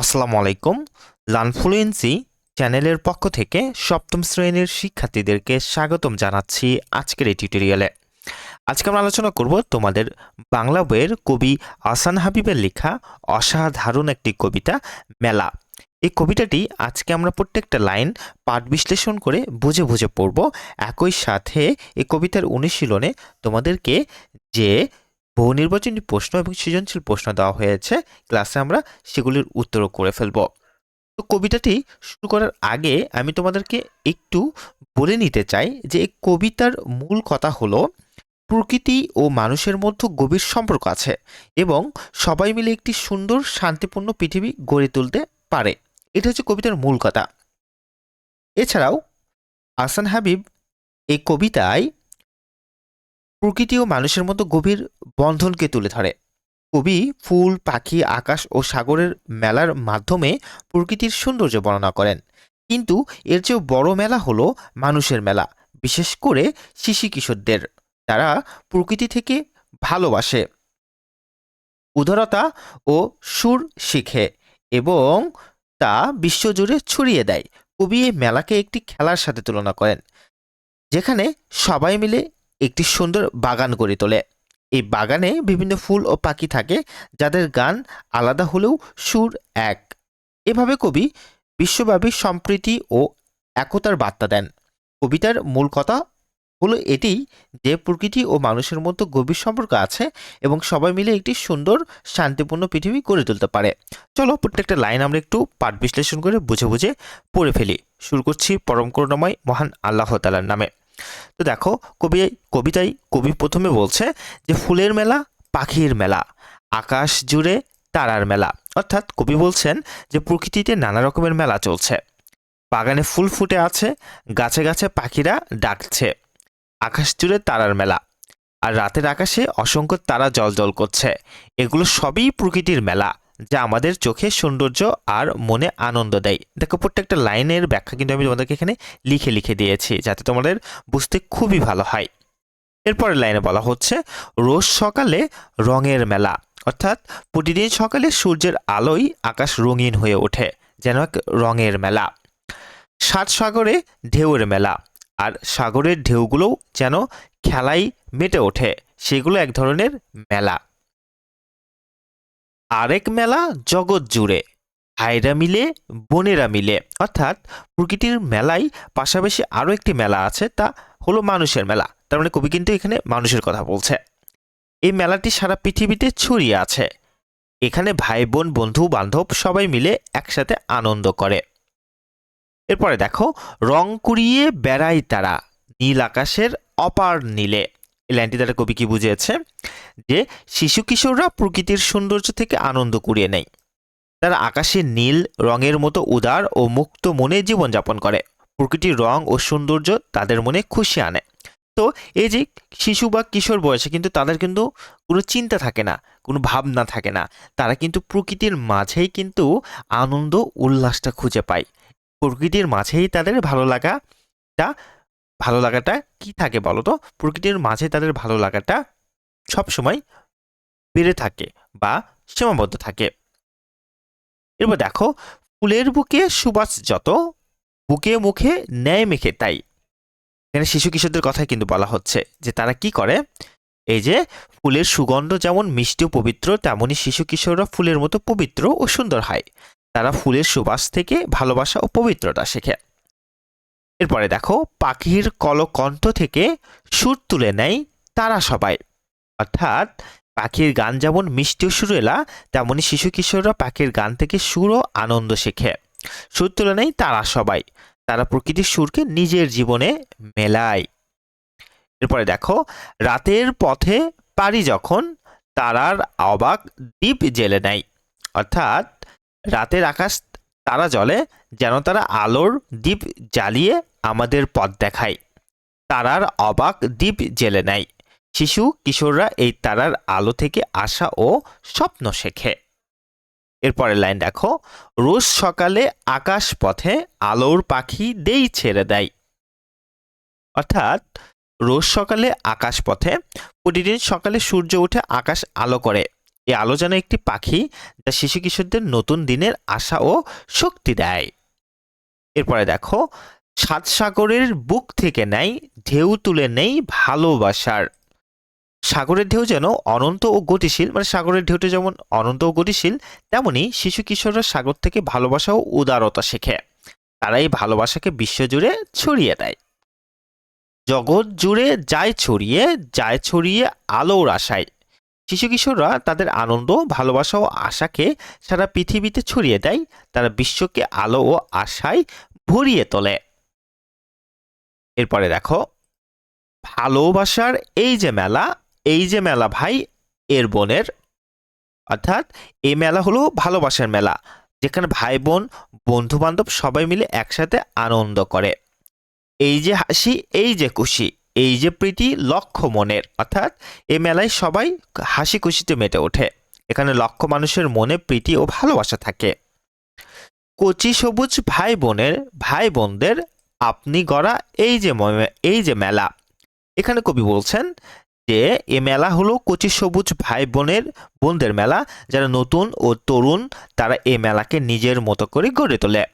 আসসালামু আলাইকুম। লানফ্লুয়েন্সি চ্যানেলের পক্ষ থেকে সপ্তম শ্রেণির শিক্ষার্থীদেরকে স্বাগতম জানাচ্ছি আজকের এই টিউটোরিয়ালে। আজকে আমরা আলোচনা করব তোমাদের বাংলা বইয়ের কবি আসান হাবিবের লেখা অসাধারণ একটি কবিতা মেলা। এই কবিতাটি আজকে আমরা প্রত্যেকটা লাইন পাঠ বিশ্লেষণ করে বুঝে বুঝে পড়ব। একই সাথে এই কবিতার অনুশীলনে তোমাদেরকে যে বহু নির্বাচনী প্রশ্ন এবং সৃজনশীল প্রশ্ন দেওয়া হয়েছে। ক্লাসে আমরা সেগুলির উত্তরও করে ফেলব। তো কবিতাটি শুরু করার আগে আমি তোমাদেরকে একটু বলে নিতে চাই যে এই কবিতার মূল কথা হলো, প্রকৃতি ও মানুষের মধ্যে গভীর সম্পর্ক আছে এবং সবাই মিলে একটি সুন্দর, শান্তিপূর্ণ পৃথিবী গড়ে তুলতে পারে। এটা হচ্ছে কবিতার মূল কথা। এছাড়াও আসান হাবিব এই কবিতায় প্রকৃতি ও মানুষের মতো গভীর বন্ধনকে তুলে ধরে। কবি, ফুল, পাখি, আকাশ ও সাগরের মেলার মাধ্যমে প্রকৃতির সৌন্দর্য বর্ণনা করেন। কিন্তু এর চেয়েও বড় মেলা হলো মানুষের মেলা, বিশেষ করে শিশু কিশোরদের। তারা প্রকৃতি থেকে ভালোবাসে, উদারতা ও সুর শিখে এবং তা বিশ্বজুড়ে ছড়িয়ে দেয়। কবি এই মেলাকে একটি খেলার সাথে তুলনা করেন, যেখানে সবাই মিলে একটি সুন্দর বাগান গড়ে তোলে। এই বাগানে বিভিন্ন ফুল ও পাখি থাকে, যাদের গান আলাদা হলেও সুর এক। এভাবে কবি বিশ্বব্যাপী সম্প্রীতি ও একতার বার্তা দেন। কবিতার মূল কথা হলো এটি যে প্রকৃতি ও মানুষের মধ্যে গভীর সম্পর্ক আছে এবং সবাই মিলে একটি সুন্দর, শান্তিপূর্ণ পৃথিবী গড়ে তুলতে পারে। চলো প্রত্যেকটা লাইন আমরা একটু পাঠ বিশ্লেষণ করে বুঝে বুঝে পড়ে ফেলি। শুরু করছি পরম করুণাময় মহান আল্লাহ তালার নামে। তো দেখো, কবি, কবিতায়, কবি প্রথমে বলছে যে ফুলের মেলা, পাখির মেলা, আকাশ জুড়ে তারার মেলা। অর্থাৎ কবি বলছেন যে প্রকৃতিতে নানা রকমের মেলা চলছে। বাগানে ফুল ফুটে আছে, গাছে গাছে পাখিরা ডাকছে। আকাশ জুড়ে তারার মেলা। আর রাতের আকাশে অসংখ্য তারা জল করছে। এগুলো সবই প্রকৃতির মেলা। যা আমাদের চোখে সৌন্দর্য আর মনে আনন্দ দেয়। দেখো, প্রত্যেকটা লাইনের ব্যাখ্যা কিন্তু আমি তোমাদেরকে এখানে লিখে লিখে দিয়েছি, যাতে তোমাদের বুঝতে খুবই ভালো হয়। এরপরের লাইনে বলা হচ্ছে, রোজ সকালে রঙের মেলা, অর্থাৎ প্রতিদিন সকালে সূর্যের আলোয় আকাশ রঙিন হয়ে ওঠে, যেন এক রঙের মেলা। সাত সাগরে ঢেউয়ের মেলা, আর সাগরের ঢেউগুলোও যেন খেলায় মেটে ওঠে, সেগুলো এক ধরনের মেলা। আরেক মেলা জগৎ জুড়ে, ভাইরা মিলে, বোনেরা মিলে। অর্থাৎ প্রকৃতির মেলায় পাশাপাশি আরও একটি মেলা আছে, তা হলো মানুষের মেলা। তার মানে কবি কিন্তু এখানে মানুষের কথা বলছে। এই মেলাটি সারা পৃথিবীতে ছড়িয়ে আছে। এখানে ভাই, বোন, বন্ধু, বান্ধব সবাই মিলে একসাথে আনন্দ করে। এরপরে দেখো, রং কুড়িয়ে বেড়াই তারা, নীল আকাশের অপার নীলে। এই লাইনটি দ্বারা কবি কি বুঝিয়েছে? যে শিশু কিশোররা প্রকৃতির সৌন্দর্য থেকে আনন্দ কুড়িয়ে নেয়। তারা আকাশের নীল, রঙের মতো উদার ও মুক্ত মনে জীবনযাপন করে। প্রকৃতির রং ও সৌন্দর্য তাদের মনে খুশি আনে। তো এই যে শিশু বা কিশোর বয়সে কিন্তু তাদের কিন্তু কোনো চিন্তা থাকে না, কোনো ভাবনা থাকে না। তারা কিন্তু প্রকৃতির মাঝেই কিন্তু আনন্দ, উল্লাসটা খুঁজে পায়। প্রকৃতির মাঝেই তাদের ভালো লাগাটা ভালো লাগাটা কি থাকে বলো তো? প্রকৃতির মাঝে তাদের ভালো লাগাটা সবসময় বেড়ে থাকে বা সীমাবদ্ধ থাকে। এরপর দেখো, ফুলের বুকে সুবাস যত, বুকে মুখে ন্যায় মেখে তাই। এখানে শিশু কিশোরদের কথাই কিন্তু বলা হচ্ছে যে তারা কি করে? এই যে, ফুলের সুগন্ধ যেমন মিষ্টি ও পবিত্র তেমনই শিশু কিশোররা ফুলের মতো পবিত্র ও সুন্দর হয়। তারা ফুলের সুবাস থেকে ভালোবাসা ও পবিত্রতা শেখে। এরপরে দেখো, পাখির কলকণ্ঠ থেকে সুর তুলে নেয় তারা সবাই। অর্থাৎ পাখির গান যেমন মিষ্টি ও সুরেলা তেমনই শিশু কিশোররা পাখির গান থেকে সুর ও আনন্দ শেখে। সুর তুলে নেয় তারা সবাই। তারা প্রকৃতির সুরকে নিজের জীবনে মেলায়। এরপরে দেখো, রাতের পথে পারি যখন তারার অবাক দ্বীপ জেলে নেয়। অর্থাৎ রাতের আকাশ তারা জলে যেন তারা আলোর দ্বীপ জ্বালিয়ে আমাদের পথ দেখায়। তারার অবাক দ্বীপ জেলে নেয়। শিশু, কিশোররা এই তারার আলো থেকে আশা ও স্বপ্ন শেখে। এরপরে লাইন দেখো। রোজ সকালে আকাশ পথে আলোর পাখি দেই ছেড়ে দেয়। অর্থাৎ রোজ সকালে আকাশ পথে, প্রতিদিন সকালে সূর্য উঠে আকাশ আলো করে। এই আলো যেন একটি পাখি যা শিশু কিশোরদের নতুন দিনের আশা ও শক্তি দেয়। এরপরে দেখো সাত সাগরের বুক থেকে নেয়, ঢেউ তুলে নেই ভালোবাসার। সাগরের ঢেউ যেন অনন্ত ও গতিশীল মানে সাগরের ঢেউটা যেমন অনন্ত ও গতিশীল, তেমনি শিশু কিশোররা সাগর থেকে ভালোবাসা ও উদারতা শেখে। তারা এই ভালোবাসাকে বিশ্বজুড়ে ছড়িয়ে দেয়। জগৎ জুড়ে যায় ছড়িয়ে যায় ছড়িয়ে আলোর আশায়। শিশু কিশোররা তাদের আনন্দ, ভালোবাসা ও আশাকে সারা পৃথিবীতে ছড়িয়ে দেয়। তারা বিশ্বকে আলো ও আশায় ভরিয়ে তোলে। এরপরে দেখো, ভালোবাসার এই যে মেলা, এই যে মেলা ভাই, এর বোনের, অর্থাৎ এই মেলা হলো ভালোবাসার মেলা, যেখানে ভাই বোন বন্ধু বান্ধব সবাই মিলে একসাথে আনন্দ করে। এই যে হাসি, এই যে খুশি, এই যে প্রীতি লক্ষ মনের, অর্থাৎ এই মেলায় সবাই হাসি খুশিতে মেতে ওঠে। এখানে লক্ষ মানুষের মনে প্রীতি ও ভালোবাসা থাকে। কচি সবুজ ভাই বোনের, ভাই বোনদের আপনি গড়া এই যে এই যে মেলা। এখানে কবি বলছেন যে, এ মেলা হলো কচি সবুজ ভাই বোনের, বোনদের মেলা, যারা নতুন ও তরুণ, তারা এ মেলাকে নিজের মতো করে গড়ে তোলে।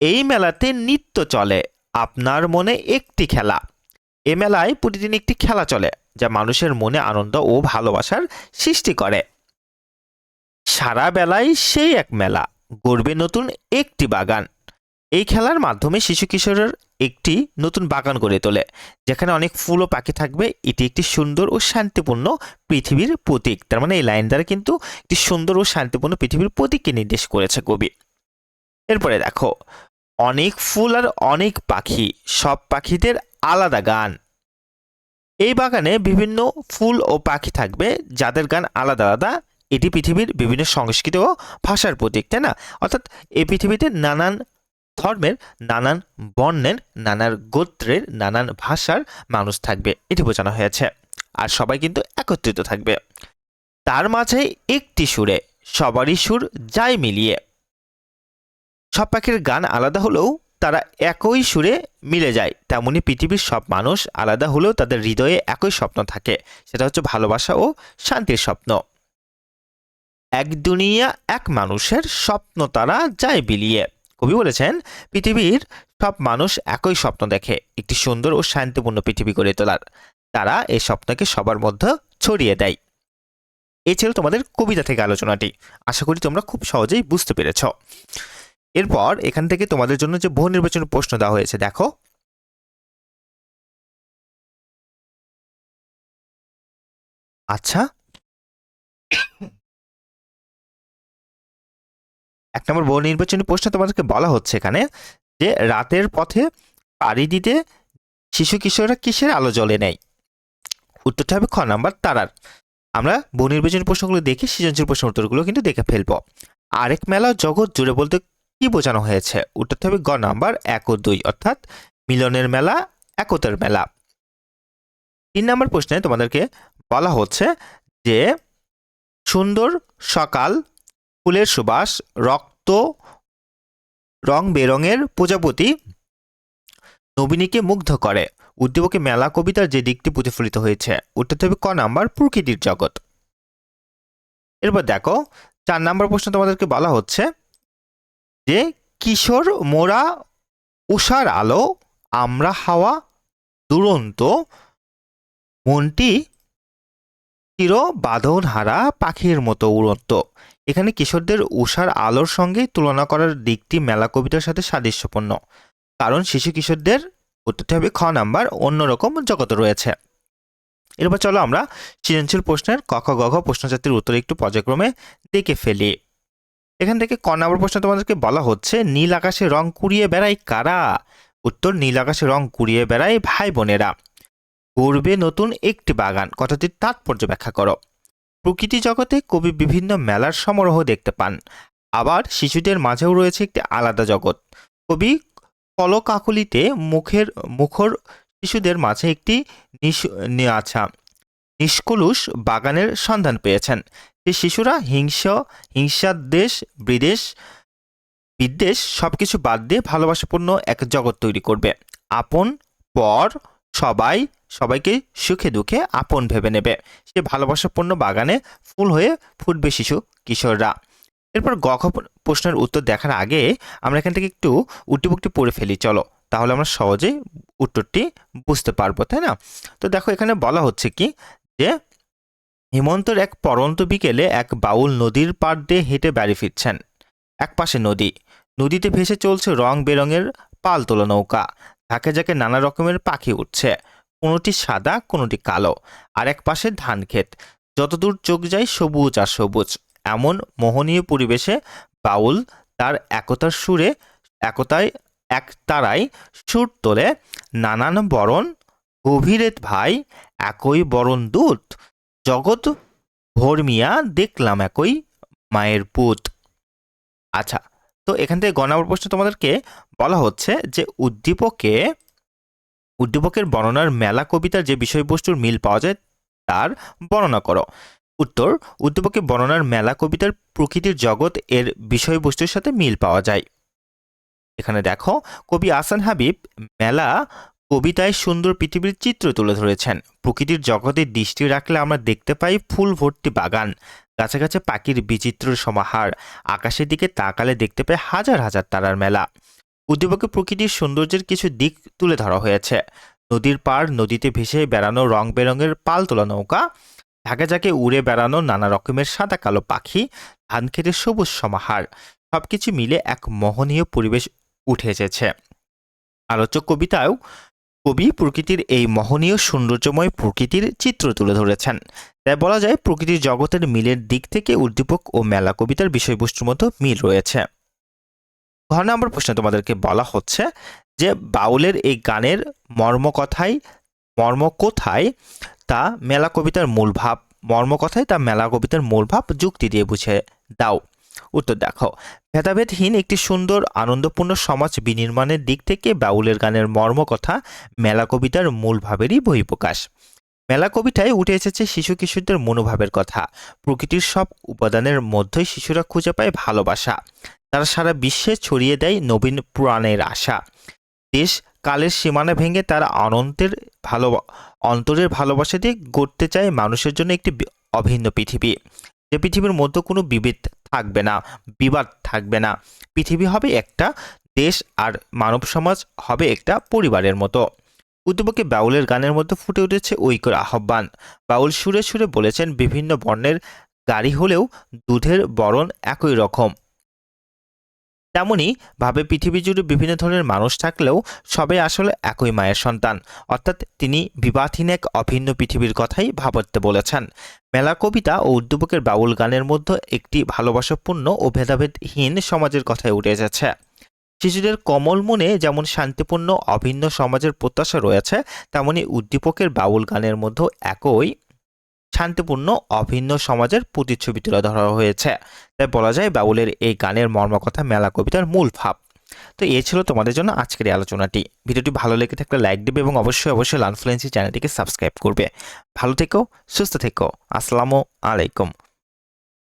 এই মেলাতে নিত্য চলে, আপনার মনে একটি খেলা। এ মেলায় প্রতিদিন একটি খেলা চলে, যা মানুষের মনে আনন্দ ও ভালোবাসার সৃষ্টি করে। সারা বেলায় সেই এক মেলা, গড়বে নতুন একটি বাগান। এই খেলার মাধ্যমে শিশু কিশোরের একটি নতুন বাগান গড়ে তোলে, যেখানে অনেক ফুল ও পাখি থাকবে। এটি একটি সুন্দর ও শান্তিপূর্ণ পৃথিবীর প্রতীক। তার মানে এই লাইন দ্বারা কিন্তু একটি সুন্দর ও শান্তিপূর্ণ পৃথিবীর প্রতীককে নির্দেশ করেছে কবি। এরপরে দেখো, অনেক ফুল আর অনেক পাখি, সব পাখিদের আলাদা গান। এই বাগানে বিভিন্ন ফুল ও পাখি থাকবে, যাদের গান আলাদা আলাদা। এটি পৃথিবীর বিভিন্ন সংস্কৃতি ও ভাষার প্রতীক, তাই না? অর্থাৎ এই পৃথিবীতে নানান ধর্মের নানান বর্ণের নানান গোত্রের, নানান ভাষার মানুষ থাকবে, এটি বোঝানো হয়েছে। আর সবাই কিন্তু একত্রিত থাকবে। তার মাঝে একটি সুরে, সবারই সুর যায় মিলিয়ে। সব পাখির গান আলাদা হলেও তারা একই সুরে মিলে যায়। তেমনি পৃথিবীর সব মানুষ আলাদা হলেও তাদের হৃদয়ে একই স্বপ্ন থাকে। সেটা হচ্ছে ভালোবাসা ও শান্তির স্বপ্ন। এক দুনিয়া, এক মানুষের স্বপ্ন তারা যায় বিলিয়ে। কবি বলেছেন, পৃথিবীর সব মানুষ একই স্বপ্ন দেখে, একটি সুন্দর ও শান্তিপূর্ণ পৃথিবী গড়ে তোলার। তারা এই স্বপ্নকে সবার মধ্যে ছড়িয়ে দেয়। এই ছিল তোমাদের কবিতা থেকে আলোচনাটি। আশা করি তোমরা খুব সহজেই বুঝতে পেরেছ। এরপর এখান থেকে তোমাদের জন্য যে বহু নির্বাচনী প্রশ্ন দেওয়া হয়েছে, দেখো। আচ্ছা। এক নম্বর বহু নির্বাচনী প্রশ্ন তোমাদেরকে বলা হচ্ছে এখানে যে রাতের পথে পাড়ি দিতে শিশু কিশোররা কিসের আলো জ্বলে নেয়? উত্তরটা হবে খ নাম্বার তারার। আমরা বহু নির্বাচনী প্রশ্নগুলো দেখে সৃজনশীল প্রশ্ন উত্তরগুলো কিন্তু দেখে ফেলব। আরেক মেলা জগৎ জুড়ে বলতে কি বোঝানো হয়েছে? উত্তরটা হবে গ নাম্বার এক ও দুই, অর্থাৎ মিলনের মেলা, একতার মেলা। তিন নম্বর প্রশ্নে তোমাদেরকে বলা হচ্ছে যে সুন্দর সকাল ফুলের সুবাস, রক্ত, রং বেরঙের প্রজাপতি নবীনীকে মুগ্ধ করে। উদ্দীপকে মেলা কবিতার যে দিকটি প্রতিফলিত হয়েছে উত্তরটা হবে ক নাম্বার প্রকৃতির জগৎ। এরপর দেখো, চার নাম্বার প্রশ্ন তোমাদেরকে বলা হচ্ছে যে, কিশোর, মোরা, উষার আলো, আমরা হাওয়া, দুরন্ত, মনটি চির বাঁধন হারা পাখির মতো উড়ন্ত। এখানে কিশোরদের উষার আলোর সঙ্গে তুলনা করার দিকটি মেলা কবিতার সাথে সাদৃশ্যপূর্ণ। কারণ শিশু কিশোরদের উত্তরটি হবে খ নাম্বার, অন্যরকম জগৎ রয়েছে। এরপর চলো আমরা সৃজনশীল প্রশ্নের ক খ গ ঘ উত্তর একটু পর্যায়ক্রমে দেখে ফেলি। এখান থেকে ক নম্বর প্রশ্ন তোমাদেরকে বলা হচ্ছে, নীল আকাশে রং কুড়িয়ে বেড়ায় কারা? উত্তর, নীল আকাশে রং কুড়িয়ে বেড়ায় ভাই বোনেরা। গড়বে নতুন একটি বাগান। কথাটির তাৎপর্য ব্যাখ্যা করো। প্রকৃতি জগতে কবি বিভিন্ন মেলার সমারোহ দেখতে পান। আবার শিশুদের মাঝেও রয়েছে একটি আলাদা জগৎ। কবি কলকাকলিতে মুখের, মুখর শিশুদের মাঝে একটি আচ্ছা নিষ্কলুষ বাগানের সন্ধান পেয়েছেন। যে শিশুরা হিংস দেশ বিদেশ বিদ্বেষ সবকিছু বাদ দিয়ে ভালোবাসাপূর্ণ এক জগৎ তৈরি করবে। আপন, পর সবাই সবাইকে সুখে দুঃখে আপন ভেবে নেবে। সে ভালোবাসাপূর্ণ বাগানে ফুল হয়ে ফুটবে শিশু, কিশোররা। এরপর গ খ প্রশ্নের উত্তর দেখার আগে আমরা এখান থেকে একটু উটিপুকটি পড়ে ফেলি, চলো। তাহলে আমরা সহজেই উত্তরটি বুঝতে পারব, তাই না? তো দেখো এখানে বলা হচ্ছে কি যে, হেমন্তের এক পরন্ত বিকেলে এক বাউল নদীর পাড় দিয়ে হেঁটে বাড়ি ফিরছেন। এক পাশে নদী। নদীতে ভেসে চলছে রং বেরঙের পাল তোলা নৌকা। ঝাঁকে ঝাঁকে নানা রকমের পাখি উঠছে কোনোটি সাদা, কোনোটি কালো। আর এক পাশে ধান ক্ষেত। যতদূর চোখ যায় সবুজ আর সবুজ। এমন মোহনীয় পরিবেশে বাউল তার একতার সুরে, একতায়, এক তারায় সুর তোলে, নানান বরণ, গভীরে ভাই, একই বরণ দূত, জগৎ ভর্মিয়া দেখলাম একই মায়ের পুত। আচ্ছা তো এখান থেকে গ নম্বর প্রশ্ন তোমাদেরকে বলা হচ্ছে যে উদ্দীপকে, উদ্দীপকের বর্ণনার মেলা কবিতার যে বিষয়বস্তুর মিল পাওয়া যায় তার বর্ণনা করো। উত্তর, উদ্দীপকে বর্ণনার মেলা কবিতার প্রকৃতির জগৎ এর বিষয়বস্তুর সাথে মিল পাওয়া যায়। এখানে দেখো, কবি আসান হাবিব মেলা কবিতায় সুন্দর পৃথিবীর চিত্র তুলে ধরেছেন। প্রকৃতির জগতে দৃষ্টি রাখলে আমরা দেখতে পাই ফুল ভর্তি বাগান। গাছে গাছে পাখির বিচিত্র সমাহার আকাশের দিকে তাকালে দেখতে পাই হাজার হাজার তারার মেলা। উদ্দীপকে প্রকৃতির সৌন্দর্যের কিছু দিক তুলে ধরা হয়েছে। নদীর পাড়, নদীতে ভেসে বেড়ানো রং বেরঙের পাল তোলা নৌকা ঝাঁকে ঝাঁকে উড়ে বেড়ানো নানা রকমের সাদা কালো পাখি, ধান খেতে সবুজ সমাহার, সবকিছু মিলে এক মোহনীয় পরিবেশ উঠে এসেছে। আলোচক কবিতায়ও কবি প্রকৃতির এই মহনীয় সৌন্দর্যময় প্রকৃতির চিত্র তুলে ধরেছেন। তাই বলা যায় প্রকৃতির জগতের মিলের দিক থেকে উদ্দীপক ও মেলা কবিতার বিষয়বস্তুর মতো মিল রয়েছে। ঘ নম্বর প্রশ্নে তোমাদেরকে বলা হচ্ছে যে বাউলের এই গানের মর্ম কথাই মর্ম কোথায় তা মেলা কবিতার মূল ভাব মর্ম কথায় তা মেলা কবিতার মূল ভাব যুক্তি দিয়ে বুঝে দাও। উত্তর দেখো। ভেদাভেদহীন একটি সুন্দর, আনন্দপূর্ণ সমাজ বিনির্মাণের দিক থেকে বাউলের গানের মর্মকথা মেলা কবিতার মূল ভাবেরই বহিঃপ্রকাশ। মেলা কবিতায় উঠে এসেছে শিশু কিশোরদের মনোভাবের কথা। প্রকৃতির সব উপাদানের মধ্যেই শিশুরা খুঁজে পায় ভালোবাসা। তারা সারা বিশ্বে ছড়িয়ে দেয় নবীন পুরাণের আশা। দেশ কালের সীমানা ভেঙে তারা অনন্তের ভালো, অন্তরের ভালোবাসা দিয়ে গড়তে চায় মানুষের জন্য একটি অভিন্ন পৃথিবী। যে পৃথিবীর মধ্যে কোনো বিভেদ থাকবে না, বিবাদ থাকবে না। পৃথিবী হবে একটা দেশ আর মানব সমাজ হবে একটা পরিবারের মতো। উদ্দীপকে বাউলের গানের মধ্যে ফুটে উঠেছে ঐক্যর আহ্বান। বাউল সুরে সুরে বলেছেন, বিভিন্ন বর্ণের গাড়ি হলেও দুধের বরণ একই রকম। তেমনি ভাবে পৃথিবী জুড়ে বিভিন্ন ধরনের মানুষ থাকলেও সবাই আসলে একই মায়ের সন্তান। অর্থাৎ তিনি বিবাদহীন এক অভিন্ন পৃথিবীর কথাই ভাবতে বলেছেন। মেলা কবিতা ও উদ্দীপকের বাউল গানের মধ্যে একটি ভালোবাসাপূর্ণ ও ভেদাভেদহীন সমাজের কথাই উঠে এসেছে। শিশুদের কমল মনে যেমন শান্তিপূর্ণ, অভিন্ন সমাজের প্রত্যাশা রয়েছে তেমনি উদ্দীপকের বাউল গানের মধ্যেও একই শান্তিপূর্ণ, অভিন্ন সমাজের প্রতিচ্ছবি তুলে ধরা হয়েছে। তাই বলা যায় বাউলের এই গানের মর্মকথা মেলা কবিতার মূল ভাব। তো এ ছিল তোমাদের জন্য আজকের এই আলোচনাটি। ভিডিওটি ভালো লেগে থাকলে লাইক দেবে এবং অবশ্যই অবশ্যই লানফ্লুয়েন্সি চ্যানেলটিকে সাবস্ক্রাইব করবে। ভালো থেকো, সুস্থ থেকো। আসসালামু আলাইকুম।